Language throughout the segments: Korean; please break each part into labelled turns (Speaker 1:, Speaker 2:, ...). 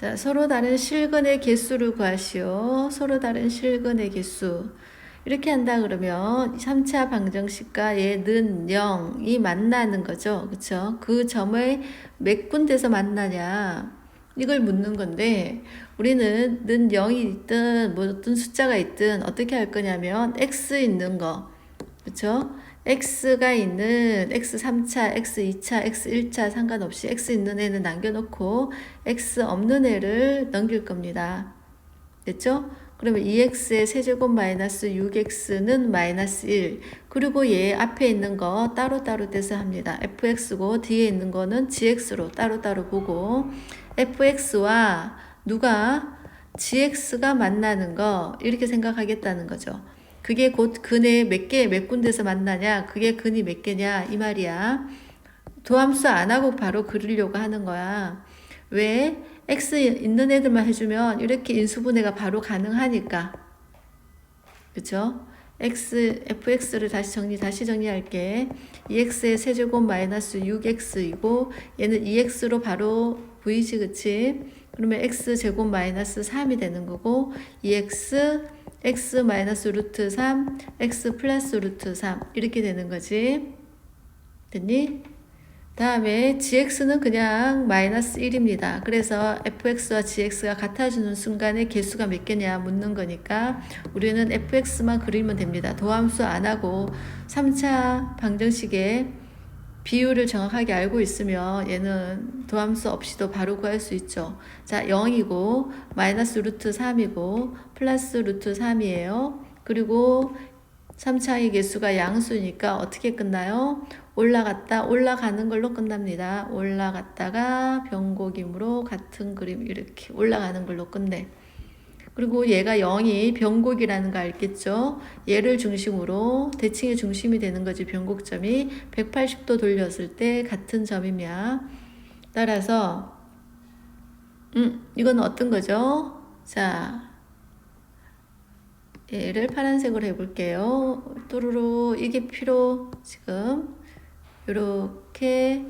Speaker 1: 자, 서로 다른 실근의 개수를 구하시오. 서로 다른 실근의 개수. 이렇게 한다 그러면 3차 방정식과 얘는 0이 만나는 거죠. 그쵸? 그 점을 몇 군데서 만나냐. 이걸 묻는 건데, 우리는 는 0이 있든, 뭐 어떤 숫자가 있든, 어떻게 할 거냐면, x 있는 거. 그쵸? X가 있는 x 3차, x 2차, x 1차 상관없이 x 있는 애는 남겨놓고 x 없는 애를 넘길 겁니다. 됐죠? 그러면 2x의 세제곱 마이너스 6x는 마이너스 1. 그리고 얘 앞에 있는 거 따로따로 떼서 합니다. fx고 뒤에 있는 거는 gx로 따로따로 보고 fx와 누가 gx가 만나는 거 이렇게 생각하겠다는 거죠. 그게 곧 근에 몇 개, 몇 군데서 만나냐, 그게 근이 몇 개냐, 이 말이야. 도함수 안 하고 바로 그리려고 하는 거야. 왜? x 있는 애들만 해주면 이렇게 인수분해가 바로 가능하니까. 그쵸? x, fx를 다시 정리, 다시 정리할게. 2x의 세제곱 마이너스 6x이고, 얘는 2x로 바로 보이지, 그치? 그러면 x 제곱 마이너스 3이 되는 거고, 2x, x 마이너스 루트 3, x 플러스 루트 3. 이렇게 되는 거지. 됐니? 다음에 gx는 그냥 마이너스 1입니다. 그래서 fx와 gx가 같아지는 순간에 개수가 몇 개냐 묻는 거니까 우리는 fx만 그리면 됩니다. 도함수 안 하고 3차 방정식의 비율을 정확하게 알고 있으면 얘는 도함수 없이도 바로 구할 수 있죠. 자, 0이고 마이너스 루트 3이고 플러스 루트 3이에요. 그리고 3차의 개수가 양수니까 어떻게 끝나요? 올라갔다 올라가는 걸로 끝납니다. 올라갔다가 변곡이므로 같은 그림 이렇게 올라가는 걸로 끝내. 그리고 얘가 0이 변곡이라는 거 알겠죠? 얘를 중심으로 대칭의 중심이 되는 거지 변곡점이 180도 돌렸을 때 같은 점이며 따라서 음 이건 어떤 거죠? 자 얘를 파란색으로 해볼게요. 또르르 이게 필요 지금 요렇게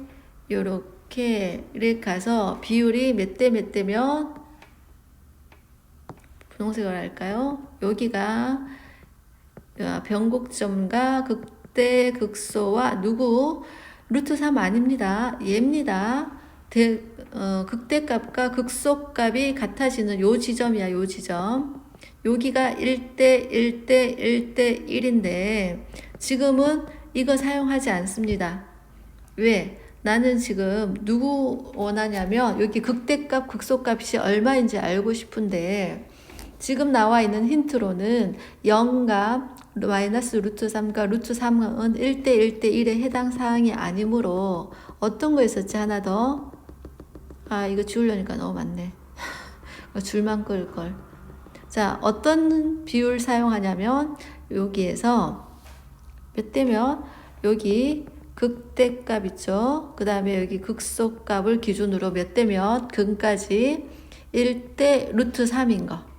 Speaker 1: 요렇게 이렇게 가서 비율이 몇 대 몇 대면 분홍색을 할까요? 여기가 변곡점과 극대 극소와 누구 루트 3 아닙니다. 얘입니다. 대, 어, 극대값과 극소값이 같아지는 요 지점이야, 요 지점. 여기가 1대 1대 1대 1인데 지금은 이거 사용하지 않습니다. 왜? 나는 지금 누구 원하냐면 여기 극대값, 극소값이 얼마인지 알고 싶은데 지금 나와 있는 힌트로는 0과 마이너스 루트 3과 루트 3은 1대 1대 1에 해당 사항이 아니므로 어떤 거 있었지 하나 더? 아 이거 지우려니까 너무 많네. 줄만 끌걸. 자 어떤 비율 사용하냐면 여기에서 몇 대면 여기 극대값 있죠. 그 다음에 여기 극소값을 기준으로 몇 대면 근까지 1대 루트 3인 거.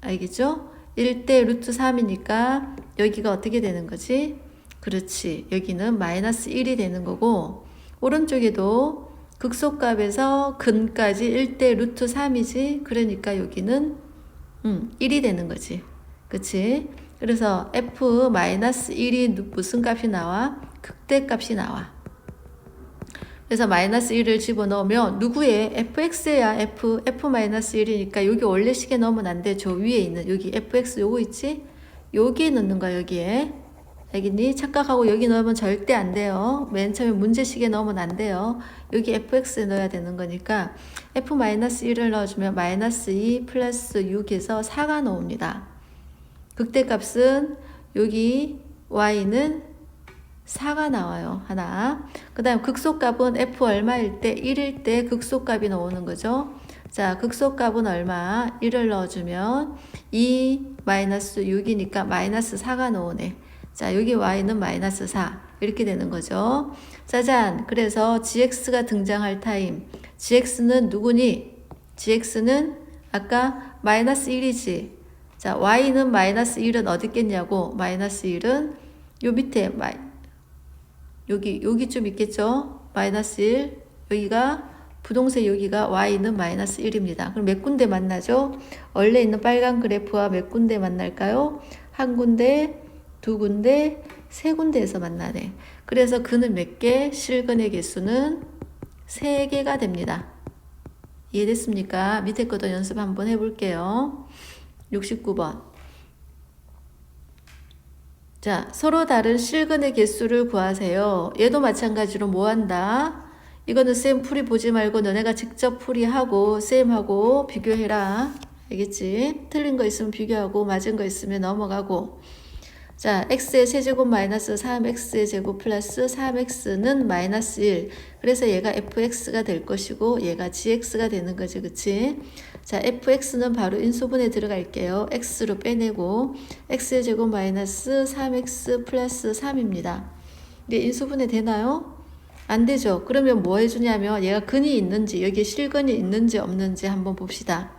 Speaker 1: 알겠죠? 1대 루트 3이니까 여기가 어떻게 되는 거지? 그렇지. 여기는 마이너스 1이 되는 거고, 오른쪽에도 극소값에서 근까지 1대 루트 3이지. 그러니까 여기는 음, 1이 되는 거지. 그치? 그래서 f 마이너스 1이 무슨 값이 나와? 극대값이 나와. 그래서 마이너스 1을 집어넣으면 누구의 fx야 f f 마이너스 1이니까 여기 원래 식에 넣으면 안 돼. 저 위에 있는 여기 fx 요거 있지? 여기에 넣는 거야 여기에. 알겠니? 착각하고 여기 넣으면 절대 안 돼요. 맨 처음에 문제식에 넣으면 안 돼요. 여기 fx에 넣어야 되는 거니까 f 마이너스 1을 넣어주면 마이너스 2 플러스 6에서 4가 나옵니다. 극대값은 여기 y는 4가 나와요. 하나. 그 다음 극소값은 f 얼마일 때 1일 때 극소값이 나오는 거죠. 자, 극소값은 얼마? 1을 넣어주면 2 마이너스 6이니까 마이너스 4가 나오네. 자, 여기 y는 마이너스 4. 이렇게 되는 거죠. 짜잔. 그래서 gx가 등장할 타임. gx는 누구니? gx는 아까 마이너스 1이지. 자, y는 마이너스 1은 어디 있겠냐고. 마이너스 1은 요 밑에 마이 여기 여기 좀 있겠죠? 마이너스 1 여기가 부동세 여기가 y는 마이너스 1입니다. 그럼 몇 군데 만나죠? 원래 있는 빨간 그래프와 몇 군데 만날까요? 한 군데, 두 군데, 세 군데에서 만나네. 그래서 그는 몇 개? 실근의 개수는 세 개가 됩니다. 이해됐습니까? 밑에 것도 연습 한번 해볼게요. 69번. 자, 서로 다른 실근의 개수를 구하세요. 얘도 마찬가지로 뭐 한다? 이거는 쌤 풀이 보지 말고 너네가 직접 풀이하고 쌤하고 비교해라. 알겠지? 틀린 거 있으면 비교하고 맞은 거 있으면 넘어가고. 자, x의 세제곱 마이너스 3x의 제곱 플러스 3x는 마이너스 1. 그래서 얘가 fx가 될 것이고 얘가 gx가 되는 거지, 그치? 자, fx는 바로 인수분해 들어갈게요. x로 빼내고 x의 제곱 마이너스 3x 플러스 3입니다. 이게 인수분해 되나요? 안 되죠. 그러면 뭐 해주냐면 얘가 근이 있는지 여기에 실근이 있는지 없는지 한번 봅시다.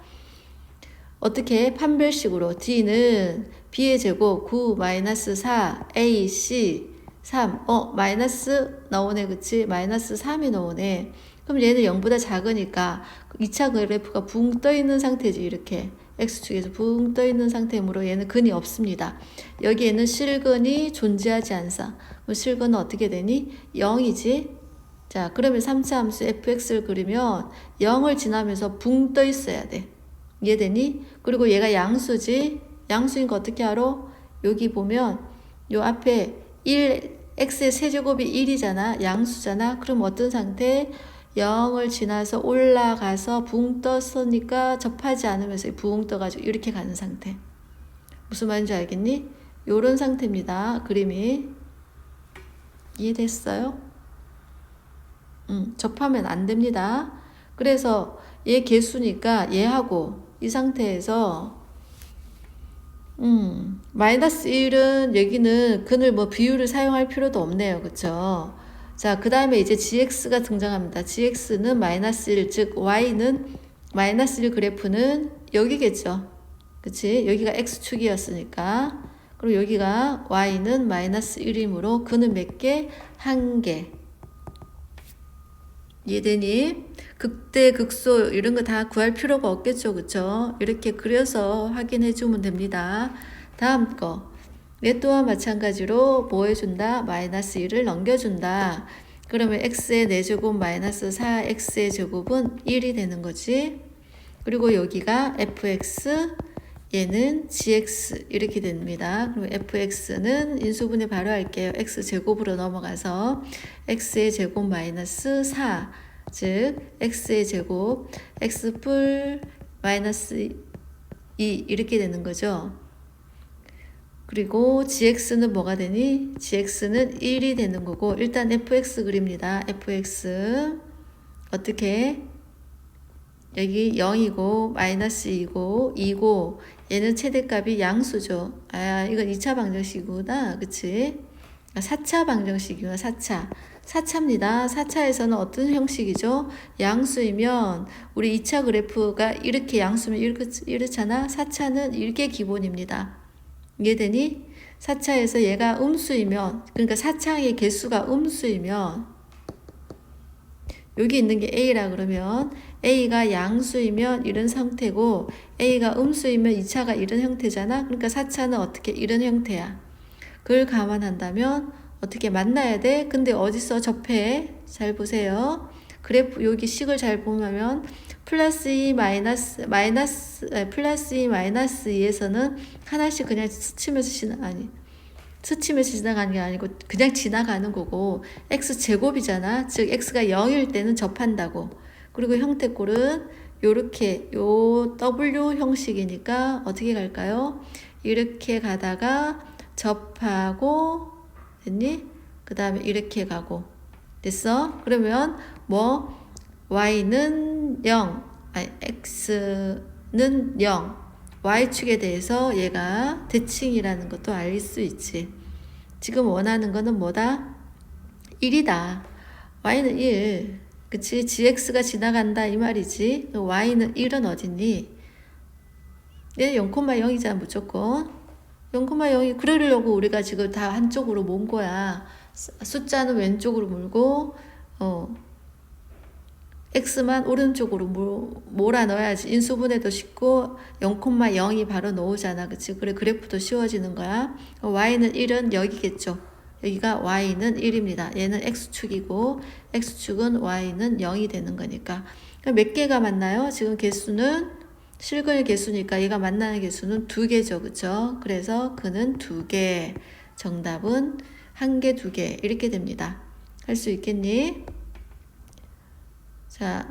Speaker 1: 어떻게 판별식으로 d는 b의 제곱 9 마이너스 4 a c 3 어 마이너스 나오네 그치 마이너스 3이 나오네 그럼 얘는 0보다 작으니까 2차 그래프가 붕 떠 있는 상태지 이렇게 x축에서 붕 떠 있는 상태이므로 얘는 근이 없습니다 여기에는 실근이 존재하지 않사 그럼 실근은 어떻게 되니 0이지 자 그러면 3차 함수 fx를 그리면 0을 지나면서 붕 떠 있어야 돼 이해되니? 그리고 얘가 양수지. 양수인 거 어떻게 알아? 여기 보면 요 앞에 1, x의 세제곱이 1이잖아. 양수잖아. 그럼 어떤 상태? 0을 지나서 올라가서 붕 떴으니까 접하지 않으면서 붕 떠가지고 이렇게 가는 상태. 무슨 말인지 알겠니? 요런 상태입니다. 그림이. 이해됐어요? 음, 접하면 안 됩니다. 그래서 얘 개수니까 얘하고 이 상태에서 음, 마이너스 1은 여기는 근을 뭐 비율을 사용할 필요도 없네요. 그쵸? 자, 그 다음에 이제 gx가 등장합니다. gx는 마이너스 1, 즉 y는 마이너스 1 그래프는 여기겠죠. 그치? 여기가 x축이었으니까. 그리고 여기가 y는 마이너스 1이므로 근은 몇 개? 한 개. 이해되니? 극대, 극소 이런 거 다 구할 필요가 없겠죠. 그쵸? 이렇게 그려서 확인해 주면 됩니다. 다음 거. 얘 또한 마찬가지로 뭐 해준다? 마이너스 1을 넘겨준다. 그러면 x의 4제곱 마이너스 4x의 제곱은 1이 되는 거지. 그리고 여기가 fx, 얘는 gx 이렇게 됩니다. 그럼 fx는 인수분해 바로 할게요. x 제곱으로 넘어가서 x의 제곱 마이너스 4, 즉 x의 제곱 x 뿔 마이너스 2 이렇게 되는 거죠. 그리고 gx는 뭐가 되니? gx는 1이 되는 거고 일단 fx 그립니다. fx 어떻게 여기 0이고 마이너스 2고 2고 얘는 최대값이 양수죠. 아 이건 2차 방정식이구나. 그치? 4차 아, 방정식이구나. 4차. 4차입니다. 4차에서는 어떤 형식이죠? 양수이면 우리 2차 그래프가 이렇게 양수면 이렇잖아. 4차는 이게 기본입니다. 이해되니? 4차에서 얘가 음수이면 그러니까 4차의 개수가 음수이면 여기 있는 게 A라 그러면 A가 양수이면 이런 상태고 A가 음수이면 2차가 이런 형태잖아. 그러니까 4차는 어떻게 이런 형태야. 그걸 감안한다면 어떻게 만나야 돼? 근데 어디서 접해? 잘 보세요. 그래프 여기 식을 잘 보면 플러스 2 마이너스 마이너스 플러스 2 마이너스 2에서는 하나씩 그냥 스치면서 지나 아니 스치면서 지나가는 게 아니고 그냥 지나가는 거고 x 제곱이잖아. 즉 x가 0일 때는 접한다고. 그리고 형태꼴은 요렇게 요 W 형식이니까 어떻게 갈까요? 이렇게 가다가 접하고 됐니? 그 다음에 이렇게 가고 됐어? 그러면 뭐 y는 0 아니 x는 0 y축에 대해서 얘가 대칭이라는 것도 알 수 있지 지금 원하는 거는 뭐다? 1이다 y는 1 그치? gx가 지나간다 이 말이지 y는 1은 어딨니? 얘 0,0이잖아 무조건 0,0이 그러려고 우리가 지금 다 한쪽으로 모은 거야. 숫자는 왼쪽으로 물고 어 x만 오른쪽으로 몰- 몰아 넣어야지 인수분해도 쉽고 0,0이 바로 나오잖아. 그치? 그래 그래프도 쉬워지는 거야. y는 1은 여기겠죠. 여기가 y는 1입니다. 얘는 x축이고 x축은 y는 0이 되는 거니까. 몇 개가 맞나요? 지금 개수는 실근의 개수니까 얘가 만나는 개수는 두 개죠. 그쵸? 그래서 그는 두 개. 정답은 한 개, 두 개. 이렇게 됩니다. 할 수 있겠니? 자,